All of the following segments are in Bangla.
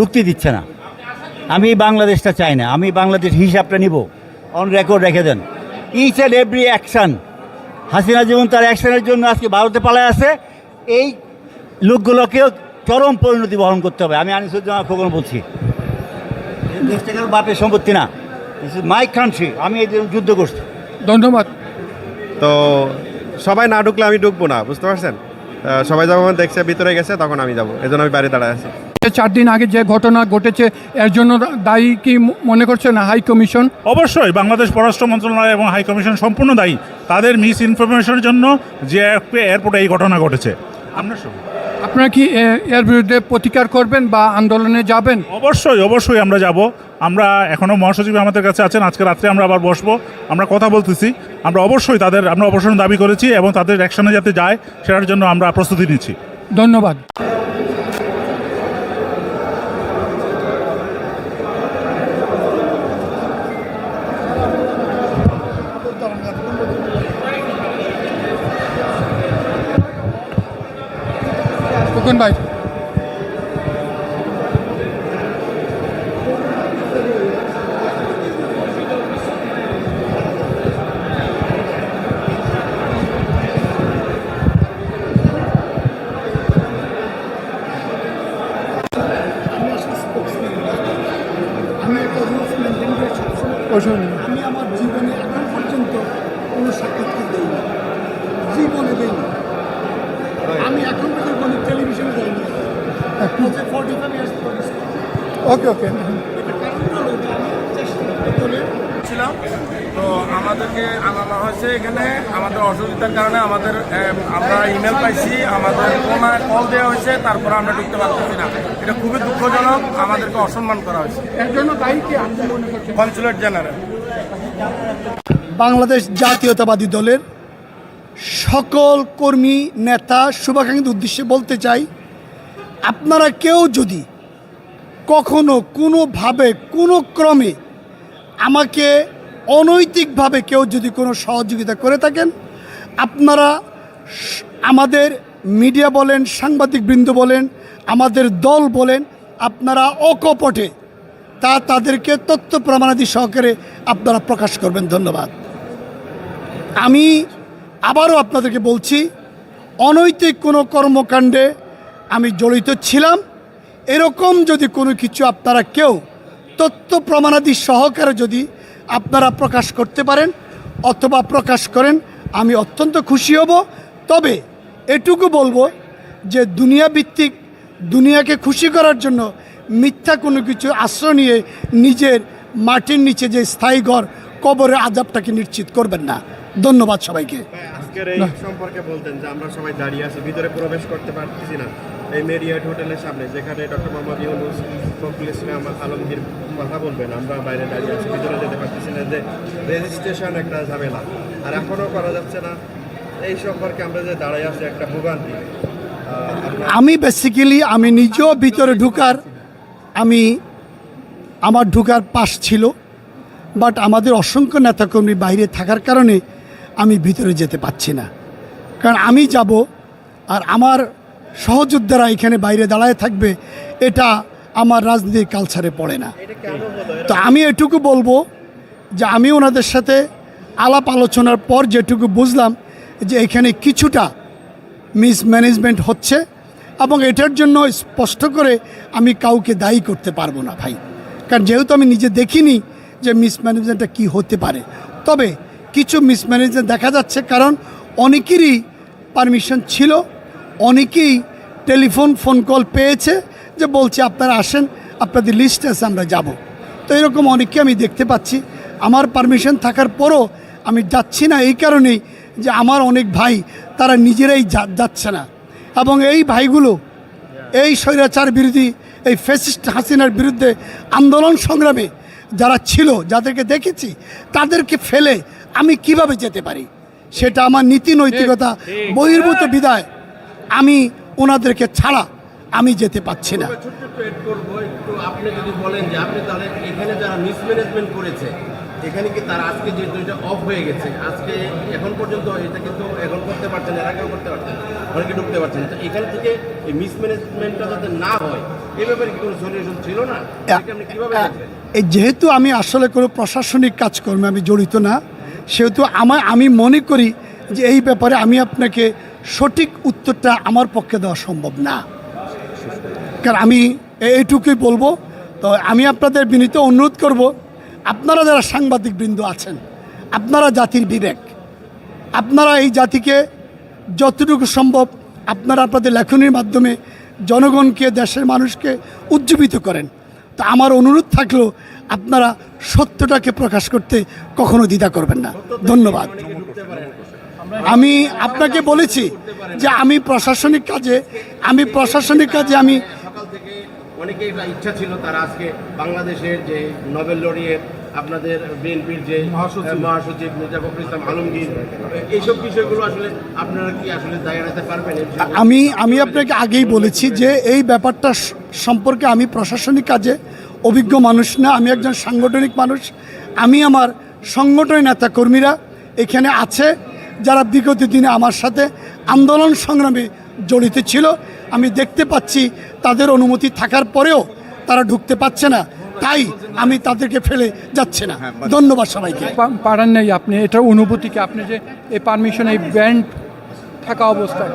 ঢুকতে দিচ্ছে না। আমি বাংলাদেশটা চাই না। আমি বাংলাদেশ হিসাবটা নিব। অন রেকর্ড রেখে দেন। Each and every action Hasina যেমন তার অ্যাকশানের জন্য আজকে ভারতে পালায় আছে। এই লোকগুলোকেও চরম পরিণতি বহন করতে হবে। আমি আনিসুজ্জামান খোকন বলছি। দেশটা বাপের সম্পত্তি না। দিস ইজ মাই কান্ট্রি আমি এই জন্য যুদ্ধ করছি। ধন্যবাদ। তো সবাই না ঢুকলে আমি ঢুকবো না বুঝতে পারছেন? সবাই যখন দেখছে ভিতরে গেছে তখন আমি যাব। এই জন্য আমি বাইরে দাঁড়ায় আছি। চার দিন আগে যে ঘটনা ঘটেছে এর জন্য দায়ী কি মনে করছেন হাই কমিশন? অবশ্যই বাংলাদেশ পররাষ্ট্র মন্ত্রণালয় এবং হাই কমিশন সম্পূর্ণ দায়ী। তাদের মিস ইনফরমেশনের জন্য যে এয়ারপোর্টে এই ঘটনা ঘটেছে। সব- আপনারা কি এর বিরুদ্ধে প্রতিকার করবেন বা আন্দোলনে যাবেন? অবশ্যই অবশ্যই আমরা যাব। আমরা এখনও মহাসচিব আমাদের কাছে আছেন। আজকে রাত্রে আমরা আবার বসবো। আমরা কথা বলতেছি। আমরা অবশ্যই তাদের আমরা অবসর দাবি করেছি এবং তাদের অ্যাকশনে যাতে যায় সেটার জন্য আমরা প্রস্তুতি নিচ্ছি। ধন্যবাদ। খোকন ভাই ওষুধ আমি আমার জীবনে এখন পর্যন্ত কোনো সাক্ষাৎকার দিইনি জীবনে দিইনি আমি এখন পর্যন্ত কোনো টেলিভিশনে যাইনি forty five years okay okay ছিলাম তো আমাদেরকে আনানো হয়েছে এখানে আমাদের অসুবিধার কারণে আমাদের আমরা ইমেল পাইছি আমাদের ফোনায় কল দেওয়া হয়েছে তারপর আমরা ঢুকতে পারতেছি না এটা খুবই দুঃখজনক আমাদেরকে অসম্মান করা হয়েছে এর জন্য দায়ী কি কনসুলেট জেনারেল বাংলাদেশ জাতীয়তাবাদী দলের সকল কর্মী নেতা শুভাকাঙ্ক্ষীর উদ্দেশ্যে বলতে চাই আপনারা কেউ যদি কখনো কোনোভাবে কোনো ক্রমে আমাকে অনৈতিকভাবে কেউ যদি কোনো সহযোগিতা করে থাকেন, আপনারা আমাদের মিডিয়া বলেন সাংবাদিক বৃন্দ বলেন, আমাদের দল বলেন, আপনারা অকপটে তা তাদেরকে তথ্য প্রমাণাদি সহকারে আপনারা প্রকাশ করবেন। ধন্যবাদ। আমি আবারও আপনাদেরকে বলছি, অনৈতিক কোনো কর্মকাণ্ডে আমি জড়িত ছিলাম। এরকম যদি কোনো কিছু আপনারা কেউ তথ্য প্রমাণাদি সহকারে যদি আপনারা প্রকাশ করতে পারেন অথবা প্রকাশ করেন আমি অত্যন্ত খুশি হব। তবে এটুকু বলব যে দুনিয়া ভিত্তিক দুনিয়াকে খুশি করার জন্য মিথ্যা কোনো কিছু আশ্রয় নিয়ে নিজের মাটির নিচে যে স্থায়ী ঘর কবরের আজাবটাকে নিশ্চিত করবেন না। ধন্যবাদ সবাইকে। আজকের এই সম্পর্কে বলতেন যে আমরা সবাই দাঁড়িয়ে আছি ভিতরে প্রবেশ করতে পারতেছি না। এই মেরিয়াট হোটেলের সামনে, যেখানে ডক্টর মোহাম্মদ ইউনুস, ফখরুল ইসলাম আলমগীর কথা বলবেন, আমরা বাইরে দাঁড়িয়ে আছি, ভিতরে যেতে পারতেছি না যে রেজিস্ট্রেশন একটা ঝামেলা। আর এখনও করা যাচ্ছে না, এই সম্পর্কে আমরা যে দাঁড়াই আছি একটা ভোগান্তি। আমি বেসিক্যালি আমি নিজেও ভিতরে ঢুকার, আমি আমার ঢুকার পাশ ছিল বাট আমাদের অসংখ্য নেতাকর্মী বাইরে থাকার কারণে আমি ভিতরে যেতে পারছি না। কারণ আমি যাব, আর আমার সহযোদ্ধারা এখানে বাইরে দাঁড়ায় থাকবে, এটা আমার রাজনীতির কালচারে পড়ে না। তো আমি এটুকু বলব যে আমি ওনাদের সাথে আলাপ আলোচনার পর যেটুকু বুঝলাম যে এখানে কিছুটা মিসম্যানেজমেন্ট হচ্ছে এবং এটার জন্য স্পষ্ট করে আমি কাউকে দায়ী করতে পারব না ভাই। কারণ যেহেতু আমি নিজে দেখিনি যে মিসম্যানেজমেন্টটা কি হতে পারে, তবে কিছু মিসম্যানেজমেন্ট দেখা যাচ্ছে, কারণ অনেকেরই পারমিশন ছিল অনেকেই টেলিফোন ফোন কল পেয়েছে যে বলছে আপনারা আসেন আপনাদের লিস্ট আছে আমরা যাব। তো এরকম অনেককে আমি দেখতে পাচ্ছি। আমার পারমিশন থাকার পরও আমি যাচ্ছি না এই কারণেই যে আমার অনেক ভাই তারা নিজেরাই যাচ্ছে না। এবং এই ভাইগুলো এই স্বৈরাচার বিরোধী এই ফেসিস্ট হাসিনার বিরুদ্ধে আন্দোলন সংগ্রামে যারা ছিল যাদেরকে দেখেছি তাদেরকে ফেলে আমি কীভাবে যেতে পারি? সেটা আমার নীতি নৈতিকতা বহির্ভূত বিদায়। আমি ওনাদেরকে ছাড়া আমি যেতে পাচ্ছি না। আপনি যদি বলেন যে আপনি এখানে যারা মিসম্যানেজমেন্ট করেছে এখানে কি তার আজকে যে দুইটা অফ হয়ে গেছে আজকে এখন পর্যন্ত এটা কিন্তু এখন করতে পারছেন এর আগেও করতে পারছেন অনেকে ঢুকতে পারছেন তো এখান থেকে এই মিসম্যানেজমেন্টটা যাতে না হয় এই ব্যাপারে কোনো সলিউশন ছিল না? কীভাবে এই যেহেতু আমি আসলে কোনো প্রশাসনিক কাজকর্মে আমি জড়িত না সেহেতু আমার আমি মনে করি যে এই ব্যাপারে আমি আপনাকে সঠিক উত্তরটা আমার পক্ষে দেওয়া সম্ভব না। কারণ আমি এইটুকুই বলব, তো আমি আপনাদের বিনীত অনুরোধ করব, আপনারা যারা সাংবাদিক বৃন্দ আছেন, আপনারা জাতির বিবেক, আপনারা এই জাতিকে যতটুকু সম্ভব আপনারা আপনাদের লেখনীর মাধ্যমে জনগণকে, দেশের মানুষকে উজ্জীবিত করেন। তা আমার অনুরোধ থাকলেও আপনারা সত্যটাকে প্রকাশ করতে কখনো দ্বিধা করবেন না। ধন্যবাদ। আমি আপনাকে বলেছি যে আমি প্রশাসনিক কাজে আমি প্রশাসনিক কাজে আমি সকাল থেকে অনেকের একটা ইচ্ছা ছিল তারা আজকে বাংলাদেশের যে নোবেল লরিয়েট আপনাদের বিএনপির যে মহাসচিব। মহাসচিব মির্জা ফখরুল ইসলাম আলমগীর এইসব বিষয়গুলো আসলে আপনারা কি আসলে দায় পারবেন আমি আমি আপনাকে আগেই বলেছি যে এই ব্যাপারটা সম্পর্কে আমি প্রশাসনিক কাজে অভিজ্ঞ মানুষ না আমি একজন সাংগঠনিক মানুষ। আমি আমার সংগঠনের নেতা কর্মীরা এখানে আছে। যারা বিগত দিনে আমার সাথে আন্দোলন সংগ্রামে জড়িত ছিল আমি দেখতে পাচ্ছি তাদের অনুমতি থাকার পরেও তারা ঢুকতে পারছে না। তাই আমি তাদেরকে ফেলে যাচ্ছে না। ধন্যবাদ সবাইকে। পারেন নাই আপনি এটার অনুভূতিকে আপনি যে এই পারমিশন এই ব্যান্ড থাকা অবস্থায়।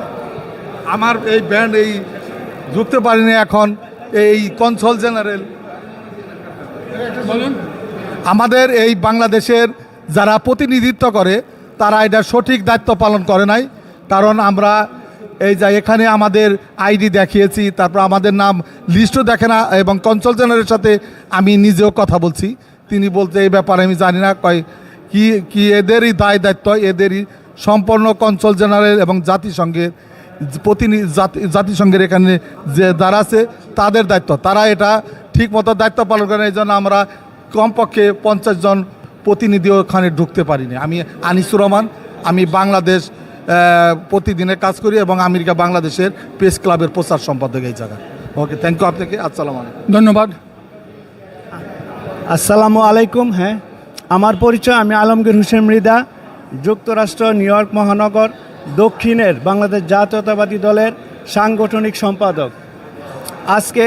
আমার এই ব্যান্ড এই ঢুকতে পারিনি এখন এই কনসল জেনারেল বলুন। আমাদের এই বাংলাদেশের যারা প্রতিনিধিত্ব করে তারা এটা সঠিক দায়িত্ব পালন করে নাই। কারণ আমরা এই যে এখানে আমাদের আইডি দেখিয়েছি, তারপর আমাদের নাম লিস্টও দেখে না এবং কনসল জেনারেলের সাথে আমি নিজেও কথা বলছি। তিনি বলতে এই ব্যাপারে আমি জানি না, কয় কি কি এদেরই দায় দায়িত্ব, এদেরই সম্পূর্ণ কনসল জেনারেল এবং জাতিসংঘের প্রতিনিধি জাতি জাতিসংঘের এখানে যে যারা আছে, তাদের দায়িত্ব। তারা এটা ঠিক মতো দায়িত্ব পালন করে এই জন্য আমরা কমপক্ষে পঞ্চাশ জন প্রতিনিধি ওখানে ঢুকতে পারিনি। আমি আনিসুর রহমান আমি বাংলাদেশ প্রতিদিনের কাজ করি এবং আমেরিকা বাংলাদেশের প্রেস ক্লাবের প্রচার সম্পাদক এই জায়গায়। ওকে থ্যাংক ইউ আপনাকে আসসালামু আলাইকুম। ধন্যবাদ। আসসালামু আলাইকুম হ্যাঁ। আমার পরিচয় আমি আলমগীর হোসেন মৃদা যুক্তরাষ্ট্র নিউ ইয়র্ক মহানগর দক্ষিণের বাংলাদেশ জাতীয়তাবাদী দলের সাংগঠনিক সম্পাদক। আজকে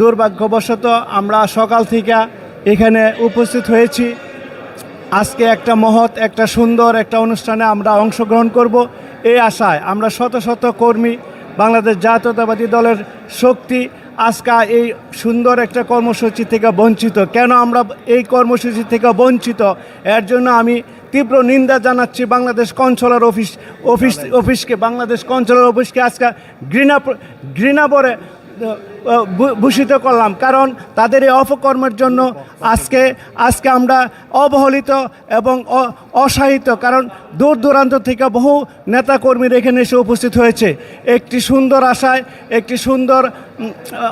দুর্ভাগ্যবশত আমরা সকাল থেকে এখানে উপস্থিত হয়েছি। আজকে একটা মহৎ, একটা সুন্দর, একটা অনুষ্ঠানে আমরা অংশগ্রহণ করব। এই আশায় আমরা শত শত কর্মী, বাংলাদেশ জাতীয়তাবাদী দলের শক্তি আজকে এই সুন্দর একটা কর্মসূচি থেকে বঞ্চিত। কেন আমরা এই কর্মসূচি থেকে বঞ্চিত? এর জন্য আমি তীব্র নিন্দা জানাচ্ছি বাংলাদেশ কনসুলার অফিস অফিস, অফিসকে, বাংলাদেশ কনসুলার অফিসকে আজকে ঘৃণা প্র- ঘৃণা ভরে ভূ- ভূষিত করলাম। কারণ তাদের এই অপকর্মের জন্য আজকে আজকে আমরা অবহেলিত এবং অ- অসহায়িত কারণ দূর দূরান্ত থেকে বহু নেতাকর্মীরা এখানে এসে উপস্থিত হয়েছে। একটি সুন্দর আশায়, একটি সুন্দর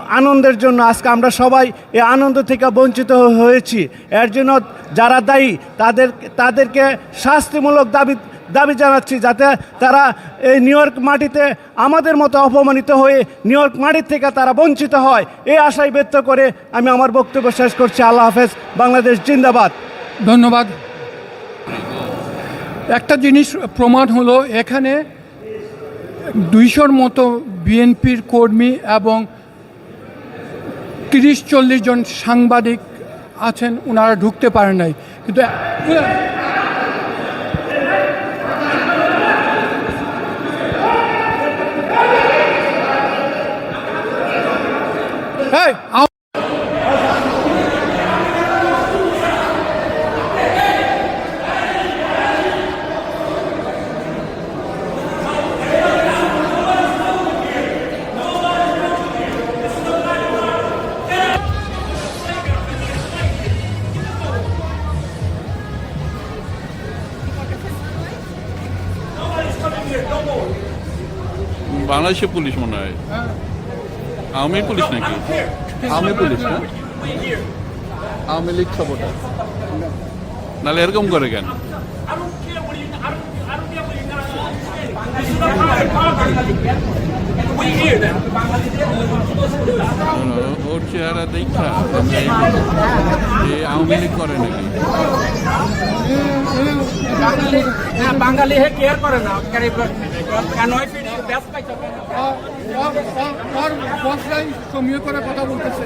আনন্দের জন্য আজকে আমরা সবাই এই আনন্দ থেকে বঞ্চিত হয়েছি। এর জন্য যারা দায়ী, তাদের, তাদেরকে শাস্তিমূলক দাবি দাবি জানাচ্ছি যাতে তারা এই নিউ ইয়র্ক মাটিতে আমাদের মতো অপমানিত হয়ে নিউ ইয়র্ক মাটির থেকে তারা বঞ্চিত হয় এই আশায় ব্যক্ত করে আমি আমার বক্তব্য শেষ করছি। আল্লাহ হাফেজ, বাংলাদেশ জিন্দাবাদ। ধন্যবাদ। একটা জিনিস প্রমাণ হলো, এখানে দুইশোর মতো বিএনপির কর্মী এবং তিরিশ চল্লিশ জন সাংবাদিক আছেন ওনারা ঢুকতে পারেন নাই। কিন্তু বাংলাদেশের পুলিশ মনে হয়। আওয়ামী পুলিশ নাকি? আওয়ামী পুলিশ না? আওয়ামী লীগ সাপোর্টার। নাহলে এরকম করে কেন? ওর চেহারা দেখা যে আওয়ামী লীগ করে নাকি? হ্যাঁ বাঙালি হে কেয়ার করে না। কেন বসরাই সমীহ করে কথা বলতেছে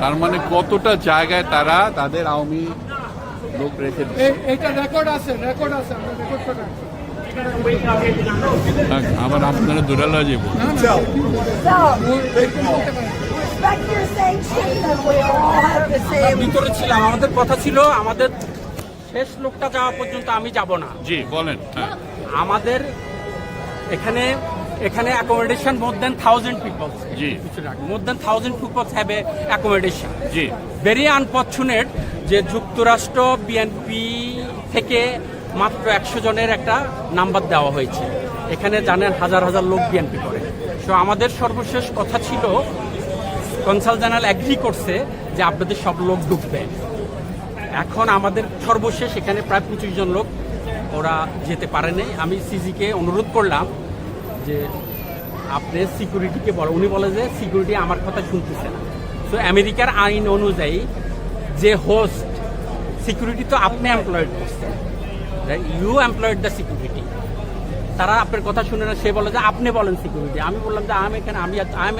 তার মানে কতটা জায়গায় তারা তাদের আওয়ামী লোক রেখে এইটা রেকর্ড আছে রেকর্ড আছে আমরা রেকর্ড করে রাখছি। থাক, আবার আপনারা দূরে লয়ে যাব। Respect your sanctions and we all have the same. ভিতরে ছিলাম আমাদের কথা ছিল আমাদের শেষ লোকটা যাওয়া পর্যন্ত আমি যাব না। জি বলেন হ্যাঁ। আমাদের এখানে এখানে accommodation more than thousand peoples G. More than thousand peoples have a accommodation G. Very unfortunate যে যুক্তরাষ্ট্র বিএনপি থেকে মাত্র একশো জনের একটা নাম্বার দেওয়া হয়েছে। এখানে জানেন হাজার হাজার লোক বিএনপি করে। সো আমাদের সর্বশেষ কথা ছিল কনসাল জেনারেল অ্যাগ্রি করছে যে আপনাদের সব লোক ঢুকবে এখন আমাদের সর্বশেষ এখানে প্রায় পঁচিশ জন লোক ওরা যেতে পারেনি আমি সিজিকে অনুরোধ করলাম যে আপনি সিকিউরিটিকে বলো উনি বলে যে সিকিউরিটি আমার কথা শুনতেছে না। তো আমেরিকার আইন অনুযায়ী যে হোস্ট সিকিউরিটি তো আপনি এমপ্লয়েড করছেন। ইউ এমপ্লয়েড দ্য সিকিউরিটি তারা আপনার কথা শুনে না সে বলে যে আপনি বলেন সিকিউরিটি আমি বললাম যে আমি এখানে আমি আই এম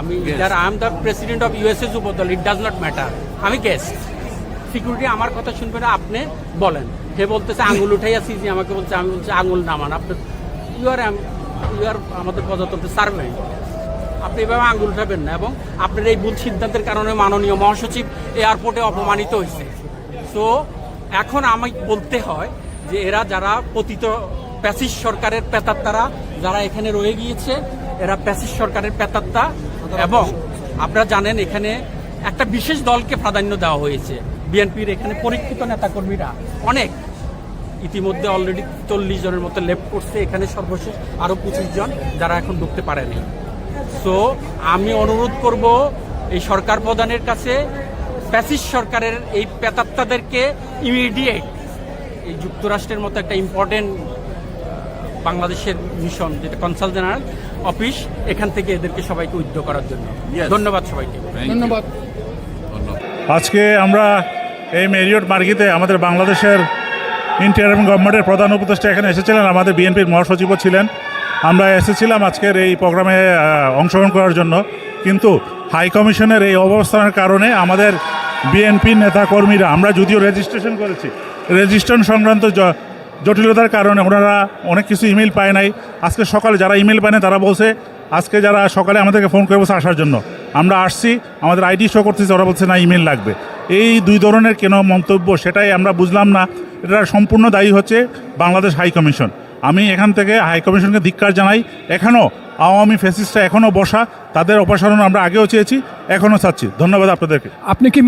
আমি I am the president of USA Jubodal it does not matter আমি গেস্ট সিকিউরিটি আমার কথা শুনবে না, আপনি বলেন। সে বলতেছে, আঙুল উঠাইয়া সিজি, আমাকে বলছে, আমি বলছি, আঙুল নামান আপনার ইউ আর ইউ আর আমাদের প্রজাতন্ত্রের সার্ভেন্ট আপনি এভাবে আঙুল উঠাবেন না এবং আপনার এই ভুল সিদ্ধান্তের কারণে মাননীয় মহাসচিব এয়ারপোর্টে অপমানিত হয়েছে। সো এখন আমি বলতে হয় যে এরা যারা পতিত প্যাসিস সরকারের পেতাত্তারা যারা এখানে রয়ে গিয়েছে, এরা প্যাসিস সরকারের পেতাত্তা এবং আপনারা জানেন এখানে একটা বিশেষ দলকে প্রাধান্য দেওয়া হয়েছে। বিএনপির এখানে পরীক্ষিত নেতাকর্মীরা অনেক। ইতিমধ্যে অলরেডি চল্লিশ জনের মতো লেফট করছে এখানে সর্বশেষ আরও পঁচিশ জন যারা এখন ঢুকতে পারেনি। সো আমি অনুরোধ করব এই সরকার প্রধানের কাছে প্যাসিস সরকারের এই পেতাত্তাদেরকে ইমিডিয়েট এই যুক্তরাষ্ট্রের মতো একটা ইম্পর্টেন্ট বাংলাদেশের মিশন যেটা কনসাল জেনারেল অফিস এখান থেকে এদেরকে সবাইকে উদ্যোগ করার জন্য। ধন্যবাদ সবাইকে। ধন্যবাদ। আজকে আমরা এই মেরিয়ট মার্গিতে আমাদের বাংলাদেশের ইন্টারিয়াম গভর্নমেন্টের প্রধান উপদেষ্টা এখানে এসেছিলেন। আমাদের বিএনপির মহাসচিবও ছিলেন। আমরা এসেছিলাম আজকের এই প্রোগ্রামে অংশগ্রহণ করার জন্য। কিন্তু হাই কমিশনের এই অবস্থানের কারণে আমাদের বিএনপির নেতাকর্মীরা, আমরা যদিও রেজিস্ট্রেশন করেছি রেজিস্ট্রেশন সংক্রান্ত জটিলতার কারণে ওনারা অনেক কিছু ইমেল পায় নাই। আজকে সকালে যারা ইমেল পায় না তারা বলছে, আজকে যারা সকালে আমাদেরকে ফোন করে বসে আসার জন্য। আমরা আসছি, আমাদের আইডি শো করতেছে, ওরা বলছে, না ইমেল লাগবে। এই দুই ধরনের কেন মন্তব্য সেটাই আমরা বুঝলাম না। এটা সম্পূর্ণ দায়ী হচ্ছে বাংলাদেশ হাই কমিশন। আমি এখান থেকে হাই কমিশনকে ধিক্কার জানাই, এখনও আওয়ামী ফেসিসটা এখনও বসা, তাদের অপসারণ আমরা আগেও চেয়েছি, এখনও চাচ্ছি। ধন্যবাদ আপনাদেরকে। আপনি কি